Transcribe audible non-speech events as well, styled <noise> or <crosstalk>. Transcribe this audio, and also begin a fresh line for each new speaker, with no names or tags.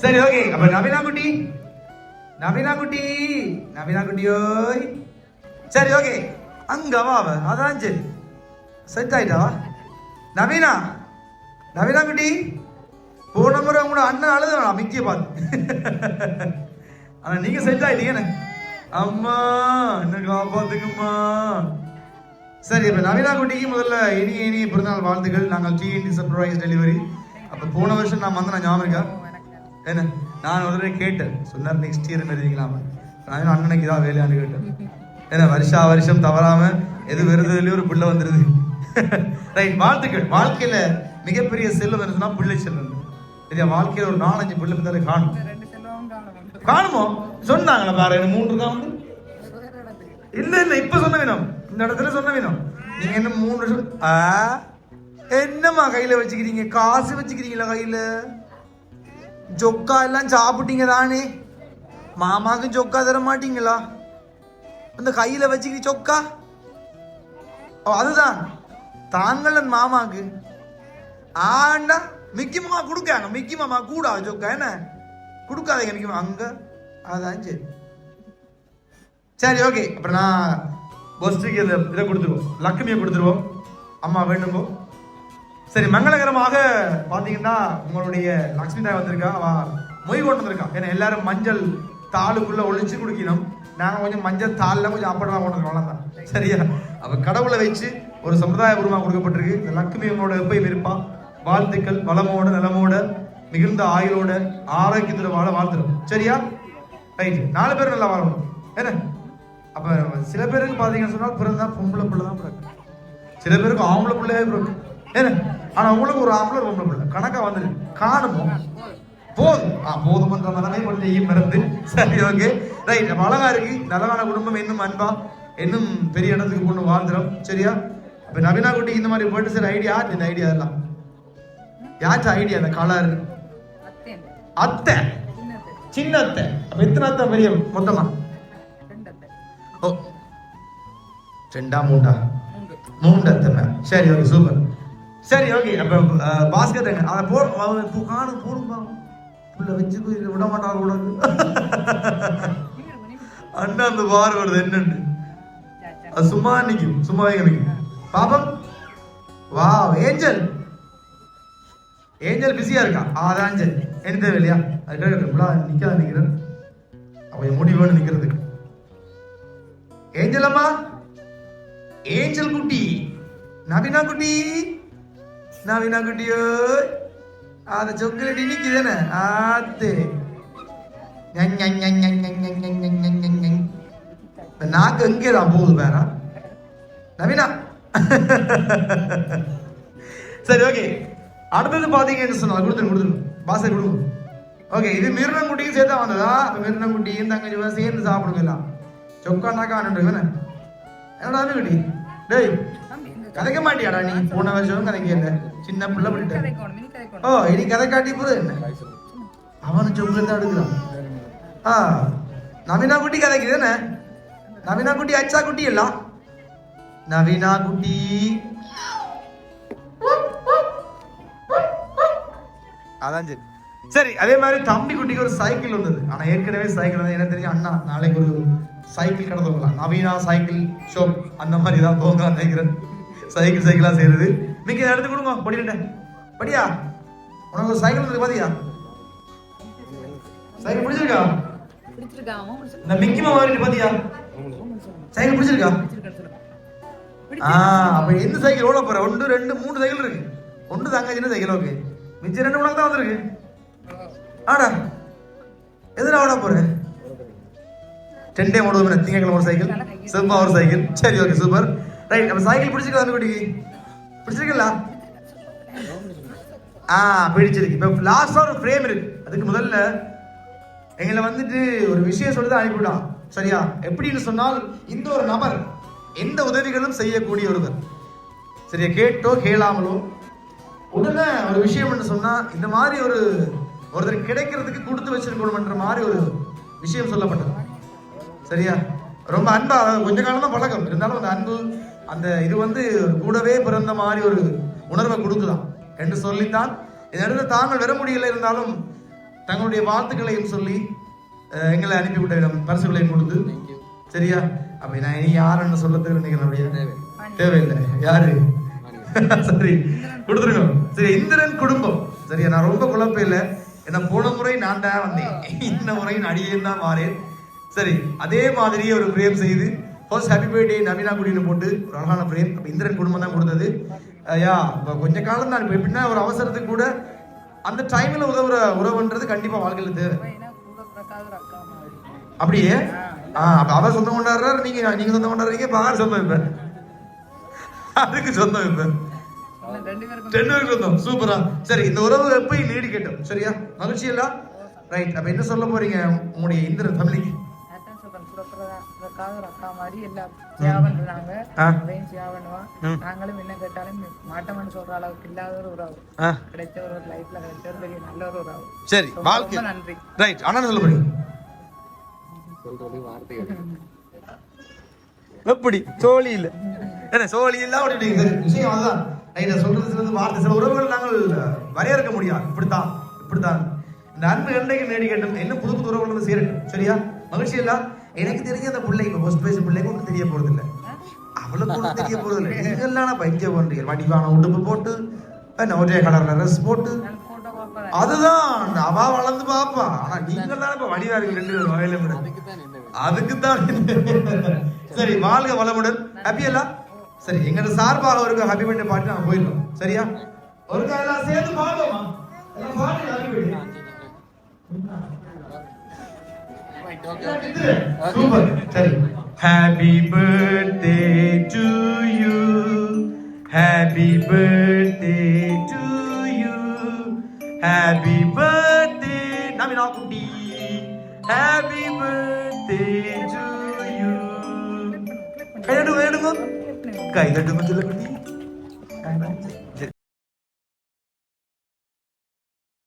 சரி ஓகே அப்ப நவீனா குட்டி நவீனா குட்டி நவீனா குட்டியோய் சரி ஓகே அங்க வா அவ. அதான் சரி. செட் ஆயிட்டாவா நவீனா? நவீனா குட்டி போன முறை உங்களோட அண்ணன் அழுதான் மிக்கிய பார்த்து. ஆனா நீங்க செட் ஆயிட்டீங்கன்னு அம்மா என்ன காப்பாத்துக்குமா சரி இப்ப நவீனா குட்டிக்கு முதல்ல இனி இனி பிறந்தநாள் வாழ்த்துக்கள். நாங்கள் டிஎன்டி சர்ப்ரைஸ் டெலிவரி அப்ப போன வருஷம் நான் வந்து நான் ஞாபகம் இருக்கேன் என்ன? நான் ஒரு தடவை கேட்டேன். சொன்னார் நெக்ஸ்ட் இயர் எழுதிக்கலாமா நான் அண்ணனுக்கு இதான் வேலையான்னு கேட்டேன். ஏன்னா வருஷா வருஷம் தவறாம எது வருதுலயும் ஒரு பிள்ளை வந்துருது. <laughs> ரைட் வாழ்த்துக்கள். வாழ்க்கையில மிகப்பெரிய செல்வம் என்ன பிள்ளை செல்வம். சரியா? வாழ்க்கையில ஒரு நாலஞ்சு பிள்ளை இருந்தாலும் காணும்.
காணுமோ?
சொன்னாங்களா பாரு மூன்று தான் வந்து? இல்ல இல்ல இப்ப சொன்ன வேணும் இந்த இடத்துல சொன்ன வேணும் நீங்க என்ன மூணு வருஷம் ஆ? என்னம்மா கையில வச்சுக்கிறீங்க? காசு வச்சுக்கிறீங்களா கையில? ஜொக்கா எல்லாம் சாப்பிட்டீங்க தானே மாமாக்கு ஜொக்கா தர மாட்டீங்களா அந்த கையில வச்சுக்கி சொக்கா ஓ அதுதான் தாங்களன் மாமாக்கு ஆண்டா மிக்கி மாமா கொடுக்காங்க மிக்கி மாமா கூடா சொக்கா என்ன கொடுக்காதீங்க மிக்கி மாமா அங்க அதான் சரி சரி ஓகே அப்புறம் நான் பொஸ்டிக்கு இதை இதை கொடுத்துருவோம் லக்ஷ்மியை கொடுத்துருவோம் அம்மா வேண்டுமோ சரி மங்களகரமாக பார்த்தீங்கன்னா உங்களுடைய லக்ஷ்மி தாய் வந்திருக்கா? அவ மொய் கொண்டு வந்திருக்கா. ஏன்னா எல்லாரும் மஞ்சள் தாளுக்குள்ள ஒழிச்சு குடிக்கணும். நாங்கள் கொஞ்சம் மஞ்சள் தாளில் கொஞ்சம் அப்படலாம் கொண்டு இருக்கோம் அவ்வளோதான் சரியா? அவ கடவுளை வச்சு ஒரு சமுதாய உருவமாக கொடுக்கப்பட்டிருக்கு. இந்த லக்ஷ்மி உங்களோட எப்பயும் இருப்பான் வாழ்த்துக்கள் வளமோட நலமோட மிகுந்த ஆயுளோட ஆரோக்கியத்தில் வாழ வாழ்த்துறோம். சரியா? ரைட் நாலு பேர் நல்லா வாழணும். என்ன? அப்போ சில பேருக்கு பார்த்தீங்கன்னு சொன்னால் பிறந்தா பொம்பளை பிள்ளை தான் பிறகு சில பேருக்கு ஆம்பளை பிள்ளையே பிறகு என்ன? ஆனா உங்களுக்கு ஒரு ஆம்பளை ஒரு பொம்பளை பிள்ளை. கணக்கா வந்துருக்கு காணுமோ? போதும். ஆ போதுமன்ற மனமே கொஞ்சம் மறந்து. சரி ஓகே. ரைட் அப்ப அழகா இருக்கு. நலவான குடும்பம் இன்னும் அன்பா இன்னும் பெரிய இடத்துக்கு கொண்டு வாழ்ந்துடும் சரியா? அப்ப நவீனா குட்டி இந்த மாதிரி போயிட்டு சரி ஐடியா? இந்த ஐடியா எல்லாம்? யாச்சும் ஐடியா? அந்த கலர் அத்தை. சின்ன அத்தை அப்ப எத்தனை அத்தை? பெரிய மொத்தமா? ஓ. ரெண்டா மூண்டா?
மூன்று.
சரி ஓகே சூப்பர். சரி ஓகே அப்போ பாஸ்கர் பாஸ்கெட் எங்க? போ அவன் இப்போ காணும் போடும்பா புள்ள வச்சு விட மாட்டான் கூட அண்ணா அந்த வார் வருது. என்னன்னு? அது சும்மா நிற்கும் சும்மா நிற்கும் பாப்பம்? வா ஏஞ்சல் ஏஞ்சல் பிஸியா இருக்கா? அதான் சரி என்ன தேவை இல்லையா அதுக்காக நிக்காத நிற்கிறேன் அவன் முடி வேணும் ஏஞ்சல் அம்மா? ஏஞ்சல் குட்டி. நபினா குட்டி. நான் வீணா குட்டியோ அந்த சொக்கலெட் இனிக்கு தானே ஆத்து நாக்கு எங்கே தான் போகுது வேறா நவீனா சரி ஓகே அடுத்தது பார்த்தீங்கன்னு சொன்னால் கொடுத்துரு கொடுத்துரு பாசை கொடுக்கும் ஓகே இது மிருனங்குட்டியும் சேர்த்தா வந்ததா மிருனங்குட்டியும் தங்கச்சி சேர்ந்து சாப்பிடுங்க எல்லாம் சொக்காண்டாக்கா வேணும் என்னடா குட்டி டேய் கதைக்க மாட்டியாடா நீ? போன வருஷம் கதைக்க இல்ல சின்ன பிள்ளை பண்ணிட்ட. ஓ இனி கதை காட்டி போது என்ன அவனு சொம்பு தான் எடுக்கிறான். ஆ நவீனா குட்டி கதைக்குது என்ன? நவீனா குட்டி அச்சா குட்டி எல்லாம் நவீனா குட்டி. அதான் சரி. சரி அதே மாதிரி தம்பி குட்டிக்கு ஒரு சைக்கிள் வந்தது. ஆனா ஏற்கனவே சைக்கிள் வந்து என்ன தெரியும்? அண்ணா நாளைக்கு ஒரு சைக்கிள் கடை துவங்கலாம் நவீனா சைக்கிள் ஷோப் அந்த மாதிரி தான் துவங்கலாம் நினைக்கிறேன். சைக்கிள் சைக்கிளா செய்யறது மிக்க எடுத்து கொடுங்க படிக்கிட்ட. படியா? உனக்கு ஒரு சைக்கிள் இருக்கு பாத்தியா? சைக்கிள் பிடிச்சிருக்கா? இந்த மிக்கி மாமா இருக்கு பாத்தியா? சைக்கிள் பிடிச்சிருக்கா? ஆ அப்ப எந்த சைக்கிள் ஓட போற? ஒன்று ரெண்டு மூணு சைக்கிள் இருக்கு. ஒன்று தாங்க சின்ன சைக்கிள் ஓகே. மிச்சம் ரெண்டு உனக்கு தான் வந்திருக்கு. ஆடா. எதுல ஓட போற? ரெண்டே மூணு மணி. திங்கக்கிழமை ஒரு சைக்கிள் செவ்வா ஒரு சைக்கிள். சரி ஓகே சூப்பர். ரைட் நம்ம சைக்கிள் பிடிச்சிருக்கா அந்த குட்டிக்கு? பிடிச்சிருக்கல ஆ பிடிச்சிருக்கு. இப்போ லாஸ்டா ஒரு ஃப்ரேம் இருக்கு. அதுக்கு முதல்ல எங்களை வந்துட்டு ஒரு விஷயம் சொல்லி தான் அனுப்பிவிடான் சரியா? எப்படின்னு சொன்னால் இந்த ஒரு நபர் எந்த உதவிகளும் செய்யக்கூடிய ஒருவர். சரியா? கேட்டோ கேளாமலோ. உடனே ஒரு விஷயம் சொன்னா இந்த மாதிரி ஒரு ஒருத்தர் கிடைக்கிறதுக்கு கொடுத்து வச்சிருக்கணும்ன்ற மாதிரி ஒரு விஷயம் சொல்லப்பட்டது. சரியா? ரொம்ப அன்பா கொஞ்ச காலம் தான் பழக்கம். இருந்தாலும் அந்த அன்பு அந்த இது வந்து கூடவே பிறந்த மாதிரி ஒரு உணர்வை கொடுக்குதாம் என்று சொல்லித்தான். இந்த இடத்துல தாங்கள் வர முடியல இருந்தாலும் தங்களுடைய வாழ்த்துக்களையும் சொல்லி எங்களை அனுப்பிவிட்ட விதம் பரிசுகளையும் கொடுத்து. சரியா? அப்ப நான் இனி யாருன்னு சொல்ல நினைக்கிறேன் அப்படியே தேவையில்லை யாரு? சரி கொடுத்துருங்க. சரி இந்திரன் குடும்பம். சரியா? நான் ரொம்ப குழப்பம் இல்லை. ஏன்னா போன முறை நான் தான் வந்தேன். இந்த முறை அடியேன் தான் மாறேன். சரி அதே மாதிரியே ஒரு பிரேம் செய்து ஃபர்ஸ்ட் ஹாப்பி பர்த்டே நவீனா குடின்னு போட்டு ஒரு அழகான ஃப்ரேம் அப்போ இந்திரன் குடும்பம் தான் கொடுத்தது. ஐயா இப்போ கொஞ்ச காலம் தான் இப்போ எப்படின்னா ஒரு அவசரத்துக்கு கூட அந்த டைமில் உதவுற உறவுன்றது கண்டிப்பாக வாழ்க்கையில தேவை. அப்படியே? ஆ அப்போ அவர் சொந்தம் கொண்டாடுறாரு நீங்கள் நீங்கள் சொந்தம் கொண்டாடுறீங்க இப்போ ஆறு சொந்தம் இப்போ. அதுக்கு சொந்தம் இப்போ.
ரெண்டு
பேருக்கு சொந்தம். சூப்பரா. சரி இந்த உறவு எப்பயும் நீடிக்கட்டும். சரியா? மகிழ்ச்சி எல்லாம் ரைட் அப்ப என்ன சொல்ல போறீங்க உங்களுடைய இந்திர
தமிழுக்கு ஒரு அக்கா மாதிரி எல்லாம் சேவன்றாங்க
ஆ.
அதையும்
ம்.
நாங்களும் என்ன கேட்டாலும் மாட்டோம்னு சொல்ற அளவுக்கு இல்லாத ஒரு உறவு.
ஆ,
கிடைச்ச ஒரு லைஃப்ல கிடைச்ச ஒரு பெரிய நல்ல ஒரு உறவு.
சரி
ரொம்ப
வாழ்க்கை.
ரொம்ப நன்றி.
ரைட் அண்ணா சொல்ல போறீங்க எப்படி? சோழி இல்ல? என்ன சோழி இல்ல அப்படிங்க விஷயம் அதுதான். ரைட்டா சொல்றது வார்த்தை சில உறவுகள் நாங்கள் வரையறுக்க முடியாது. இப்படித்தான் இப்படித்தான். இந்த அன்பு என்றைக்கு நேடிக்கட்டும் என்ன புது புது உறவுகள் வந்து சேரட்டும் சரியா? மகிழ்ச்சி இல்ல? எனக்கு தெரிஞ்ச அந்த பிள்ளை இப்ப ஃபர்ஸ்ட் பேச பிள்ளைக்கு ஒன்றும் தெரிய போறது இல்ல அவளுக்கு ஒன்றும் தெரிய போறது இல்லை நீங்க எல்லாம் பைத்தியம் பண்றீங்க வடிவான உடுப்பு போட்டு என்ன ஒரே கலர்ல ட்ரெஸ் போட்டு. அதுதான் அவ வளர்ந்து பாப்பா. ஆனா நீங்க தான் இப்ப வடிவா இருக்கு ரெண்டு பேரும் வயல விட. அதுக்கு தான் சரி வாழ்க வளமுடன். ஹாப்பி எல்லாம் சரி எங்க சார்பாக ஒரு ஹாப்பி பர்த்டே பாட்டு நாங்க போயிடலாம் சரியா? ஒரு எல்லாம் சேர்ந்து பாடுவோமா? எல்லாம் பாட்டு happy birthday. சூப்பர் சரி happy birthday to you happy birthday to you happy birthday Naveena குட்டி ஹாப்பி பர்த்டே டு யூ கையெடு கையெடுங்க கை தட்டுங்க சொல்ல குட்டி